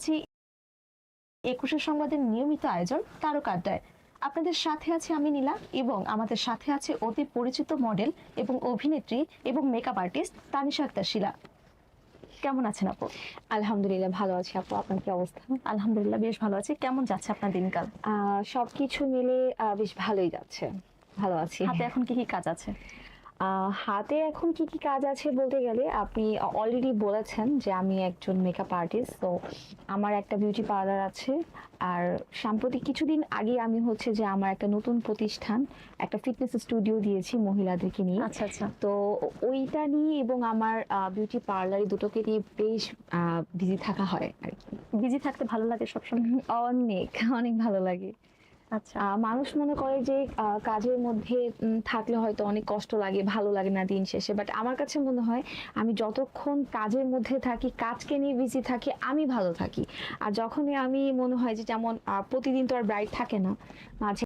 আছি একুশের সংবাদের নিয়মিত আয়োজন তারকাড্ডায় আপনাদের সাথে আছে আমি নীলা এবং আমাদের সাথে আছে অতি পরিচিত মডেল এবং অভিনেত্রী এবং মেকআপ আর্টিস্ট তানিশা আক্তার শিলা। কেমন আছেন আপু? আলহামদুলিল্লাহ ভালো আছি আপু। আপনার কি অবস্থা? আলহামদুলিল্লাহ বেশ ভালো আছি। কেমন যাচ্ছে আপনার দিনকাল? আহ, সবকিছু মিলে আহ, বেশ ভালোই যাচ্ছে। ভালো আছি। হাতে এখন কি কি কাজ আছে? হাতে এখন কি কি কাজ আছে বলতে গেলে আপনি অলরেডি বলেছেন যে আমি একজন মেকআপ আর্টিস্ট তো আমার একটা বিউটি পার্লার আছে। আর সাম্প্রতিক কিছুদিন আগে আমি হচ্ছে যে আমার একটা নতুন প্রতিষ্ঠান একটা ফিটনেস স্টুডিও দিয়েছি মহিলাদেরকে নিয়ে। আচ্ছা আচ্ছা। তো ওইটা নিয়ে এবং আমার বিউটি পার্লার দুটোকে নিয়ে বেশ বিজি থাকা হয় আর কি। বিজি থাকতে ভালো লাগে সবসময়। অনেক অনেক ভালো লাগে। আচ্ছা মানুষ মনে করে যে কাজের মধ্যে থাকলে হয়তো অনেক কষ্ট লাগে, ভালো লাগে না দিন শেষে। বাট আমার কাছে মনে হয়, আমি যতক্ষণ কাজের মধ্যে থাকি, কাজকে নিয়ে বিজি থাকি, আমি ভালো থাকি। আর যখনই আমি মনে হয় যে, যেমন প্রতিদিন তো আর ব্রাইট থাকে না, মাঝে